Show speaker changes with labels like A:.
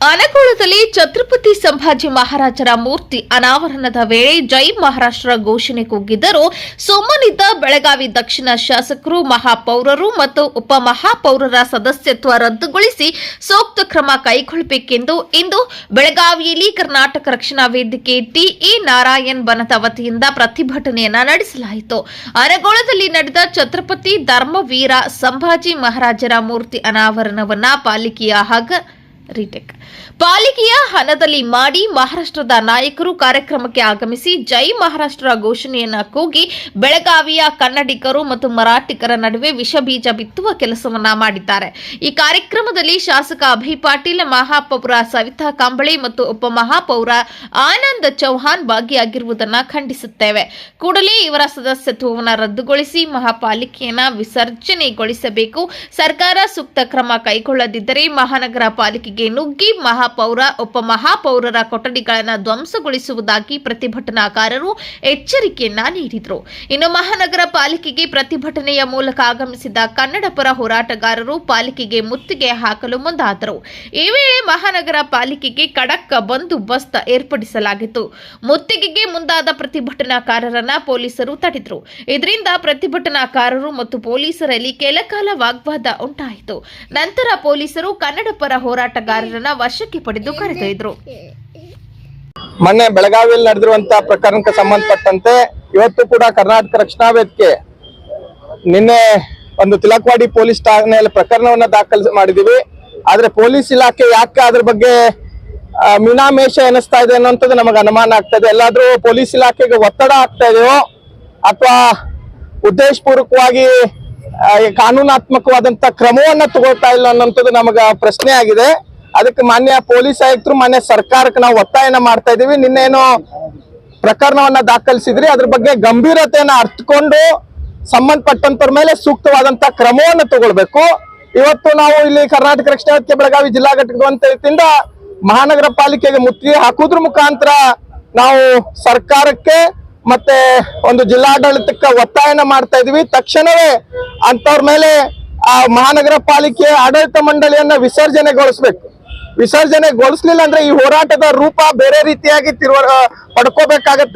A: ಅನಗೋಳದಲ್ಲಿ ಛತ್ರಪತಿ ಸಂಭಾಜಿ ಮಹಾರಾಜರ ಮೂರ್ತಿ ಅನಾವರಣದ ವೇಳೆ ಜೈ ಮಹಾರಾಷ್ಟ್ರ ಘೋಷಣೆ ಕೂಗಿದ್ದರೂ ಸುಮ್ಮನಿದ್ದ ಬೆಳಗಾವಿ ದಕ್ಷಿಣ ಶಾಸಕರು, ಮಹಾಪೌರರು ಮತ್ತು ಉಪಮಹಾಪೌರರ ಸದಸ್ಯತ್ವ ರದ್ದುಗೊಳಿಸಿ ಸೂಕ್ತ ಕ್ರಮ ಕೈಗೊಳ್ಳಬೇಕೆಂದು ಇಂದು ಬೆಳಗಾವಿಯಲ್ಲಿ ಕರ್ನಾಟಕ ರಕ್ಷಣಾ ವೇದಿಕೆ ಟಿಇ ನಾರಾಯಣ್ ಬನದ ವತಿಯಿಂದ ಪ್ರತಿಭಟನೆಯನ್ನು ನಡೆಸಲಾಯಿತು. ಅನಗೋಳದಲ್ಲಿ ನಡೆದ ಛತ್ರಪತಿ ಧರ್ಮವೀರ ಸಂಭಾಜಿ ಮಹಾರಾಜರ ಮೂರ್ತಿ ಅನಾವರಣವನ್ನು ಪಾಲಿಕೆಯ ಹಗ ರಿಟೇಕ್. ಪಾಲಿಕೆಯ ಹಣದಲ್ಲಿ ಮಾಡಿ ಮಹಾರಾಷ್ಟ್ರದ ನಾಯಕರು ಕಾರ್ಯಕ್ರಮಕ್ಕೆ ಆಗಮಿಸಿ ಜೈ ಮಹಾರಾಷ್ಟ್ರ ಘೋಷಣೆಯನ್ನ ಕೂಗಿ ಬೆಳಗಾವಿಯ ಕನ್ನಡಿಗರು ಮತ್ತು ಮರಾಠಿಗರ ನಡುವೆ ವಿಷ ಬೀಜ ಬಿತ್ತುವ ಕೆಲಸವನ್ನ ಮಾಡಿದ್ದಾರೆ. ಈ ಕಾರ್ಯಕ್ರಮದಲ್ಲಿ ಶಾಸಕ ಅಭಯ್ ಪಾಟೀಲ್, ಮಹಾಪೌರ ಸವಿತಾ ಕಾಂಬಳೆ ಮತ್ತು ಉಪಮಹಾಪೌರ ಆನಂದ್ ಚೌಹಾಣ್ ಭಾಗಿಯಾಗಿರುವುದನ್ನು ಖಂಡಿಸುತ್ತೇವೆ. ಕೂಡಲೇ ಇವರ ಸದಸ್ಯತ್ವವನ್ನು ರದ್ದುಗೊಳಿಸಿ ಮಹಾಪಾಲಿಕೆಯನ್ನ ವಿಸರ್ಜನೆಗೊಳಿಸಬೇಕು. ಸರ್ಕಾರ ಸೂಕ್ತ ಕ್ರಮ ಕೈಗೊಳ್ಳದಿದ್ದರೆ ಮಹಾನಗರ ಪಾಲಿಕೆಗೆ ನುಗ್ಗಿ ಮಹಾಪೌರ ಉಪಮಹಾಪೌರರ ಕೊಠಡಿಗಳನ್ನು ಧ್ವಂಸಗೊಳಿಸುವುದಾಗಿ ಪ್ರತಿಭಟನಾಕಾರರು ಎಚ್ಚರಿಕೆಯನ್ನ ನೀಡಿದರು. ಇನ್ನು ಮಹಾನಗರ ಪಾಲಿಕೆಗೆ ಪ್ರತಿಭಟನೆಯ ಮೂಲಕ ಆಗಮಿಸಿದ ಕನ್ನಡ ಪರ ಹೋರಾಟಗಾರರು ಪಾಲಿಕೆಗೆ ಮುತ್ತಿಗೆ ಹಾಕಲು ಮುಂದಾದರು. ಈ ವೇಳೆ ಮಹಾನಗರ ಪಾಲಿಕೆಗೆ ಖಡಕ್ ಬಂದೋಬಸ್ತ್ ಏರ್ಪಡಿಸಲಾಗಿತ್ತು. ಮುತ್ತಿಗೆಗೆ ಮುಂದಾದ ಪ್ರತಿಭಟನಾಕಾರರನ್ನ ಪೊಲೀಸರು ತಡೆದರು. ಇದರಿಂದ ಪ್ರತಿಭಟನಾಕಾರರು ಮತ್ತು ಪೊಲೀಸರಲ್ಲಿ ಕೆಲಕಾಲ ವಾಗ್ವಾದ ಉಂಟಾಯಿತು. ನಂತರ ಪೊಲೀಸರು ಕನ್ನಡ ಪರ ಹೋರಾಟಗಾರರನ್ನ ವಶಕ್ಕೆ ಪಡೆದು ಕರೆದೊಯ್ದರು
B: ಮೊನ್ನೆ ಬೆಳಗಾವಿಯಲ್ಲಿ ನಡೆದಿರುವಂತಹ ಪ್ರಕರಣಕ್ಕೆ ಸಂಬಂಧಪಟ್ಟಂತೆ ಇವತ್ತು ಕೂಡ ಕರ್ನಾಟಕ ರಕ್ಷಣಾ ವೇದಿಕೆ ನಿನ್ನೆ ಒಂದು ತಿಲಕ್ವಾಡಿ ಪೊಲೀಸ್ ಠಾಣೆಯಲ್ಲಿ ಪ್ರಕರಣವನ್ನ ದಾಖಲು ಮಾಡಿದೀವಿ. ಆದ್ರೆ ಪೊಲೀಸ್ ಇಲಾಖೆ ಯಾಕೆ ಅದ್ರ ಬಗ್ಗೆ ಮೀನಾಮೇಷ ಎನಿಸ್ತಾ ಇದೆ ಅನ್ನೋಂಥದ್ದು ನಮಗೆ ಅನುಮಾನ ಆಗ್ತಾ ಇದೆ. ಎಲ್ಲಾದ್ರೂ ಪೊಲೀಸ್ ಇಲಾಖೆಗೆ ಒತ್ತಡ ಆಗ್ತಾ ಇದೆಯೋ ಅಥವಾ ಉದ್ದೇಶಪೂರ್ವಕವಾಗಿ ಕಾನೂನಾತ್ಮಕವಾದಂತ ಕ್ರಮವನ್ನ ತಗೊಳ್ತಾ ಇಲ್ಲ ಅನ್ನೋಂಥದ್ದು ನಮಗ ಪ್ರಶ್ನೆ ಆಗಿದೆ. ಅದಕ್ಕೆ ಮಾನ್ಯ ಪೊಲೀಸ್ ಆಯುಕ್ತರು, ಮಾನ್ಯ ಸರ್ಕಾರಕ್ಕೆ ನಾವು ಒತ್ತಾಯನ ಮಾಡ್ತಾ ಇದೀವಿ. ನಿನ್ನೇನು ಪ್ರಕರಣವನ್ನ ದಾಖಲಿಸಿದ್ರಿ. ಅದ್ರ ಬಗ್ಗೆ ಗಂಭೀರತೆಯನ್ನ ಅರ್ಥಕೊಂಡು ಸಂಬಂಧಪಟ್ಟಂತರ ಮೇಲೆ ಸೂಕ್ತವಾದಂತ ಕ್ರಮವನ್ನು ತಗೊಳ್ಬೇಕು. ಇವತ್ತು ನಾವು ಇಲ್ಲಿ ಕರ್ನಾಟಕ ರಕ್ಷಣಾ ಬೆಳಗಾವಿ ಜಿಲ್ಲಾ ಘಟಕದ ವತಿಯಿಂದ ಮಹಾನಗರ ಪಾಲಿಕೆಗೆ ಮುತ್ತಿಗೆ ಹಾಕುದ್ರ ಮುಖಾಂತರ ನಾವು ಸರ್ಕಾರಕ್ಕೆ ಮತ್ತೆ ಒಂದು ಜಿಲ್ಲಾಡಳಿತಕ್ಕೆ ಒತ್ತಾಯನ ಮಾಡ್ತಾ ಇದೀವಿ. ತಕ್ಷಣವೇ ಅಂತವ್ರ ಮೇಲೆ ಆ ಮಹಾನಗರ ಪಾಲಿಕೆ ಆಡಳಿತ ಮಂಡಳಿಯನ್ನ ವಿಸರ್ಜನೆಗೊಳಿಸ್ಬೇಕು. ವಿಸರ್ಜನೆಗೊಳಿಸ್ಲಿಲ್ಲ ಅಂದ್ರೆ ಈ ಹೋರಾಟದ ರೂಪ ಬೇರೆ ರೀತಿಯಾಗಿ ತಿರುವ ಪಡ್ಕೋಬೇಕಾಗತ್ತೆ.